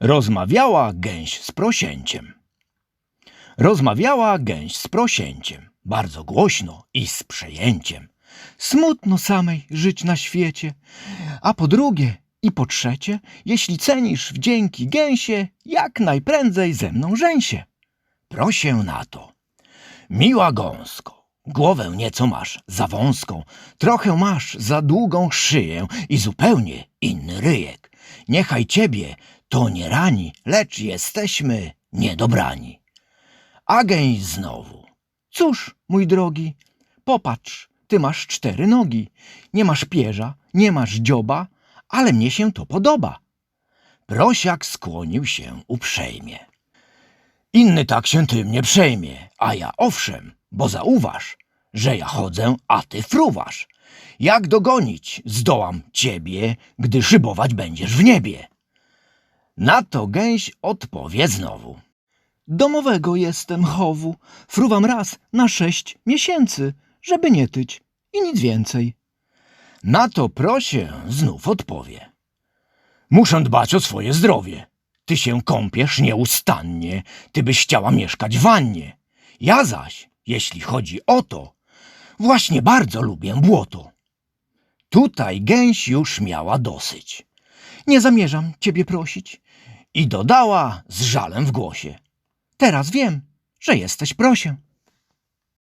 Rozmawiała gęś z prosięciem. Rozmawiała gęś z prosięciem, bardzo głośno i z przejęciem. Smutno samej żyć na świecie, a po drugie i po trzecie, jeśli cenisz wdzięki gęsie, jak najprędzej ze mną żeń Prosię na to. Miła gąsko, głowę nieco masz za wąską, trochę masz za długą szyję i zupełnie inny ryjek. Niechaj ciebie to nie rani, lecz jesteśmy niedobrani. A gęś znowu. Cóż, mój drogi, popatrz, ty masz cztery nogi. Nie masz pierza, nie masz dzioba, ale mnie się to podoba. Prosiak skłonił się uprzejmie. Inny tak się tym nie przejmie, a ja owszem, bo zauważ, że ja chodzę, a ty fruwasz. Jak dogonić zdołam ciebie, gdy szybować będziesz w niebie? Na to gęś odpowie znowu. Domowego jestem chowu, fruwam raz na sześć miesięcy, żeby nie tyć i nic więcej. Na to prosie znów odpowie. Muszę dbać o swoje zdrowie. Ty się kąpiesz nieustannie, ty byś chciała mieszkać w wannie. Ja zaś, jeśli chodzi o to, właśnie bardzo lubię błoto. Tutaj gęś już miała dosyć. Nie zamierzam ciebie prosić. I dodała z żalem w głosie. Teraz wiem, że jesteś prosiem.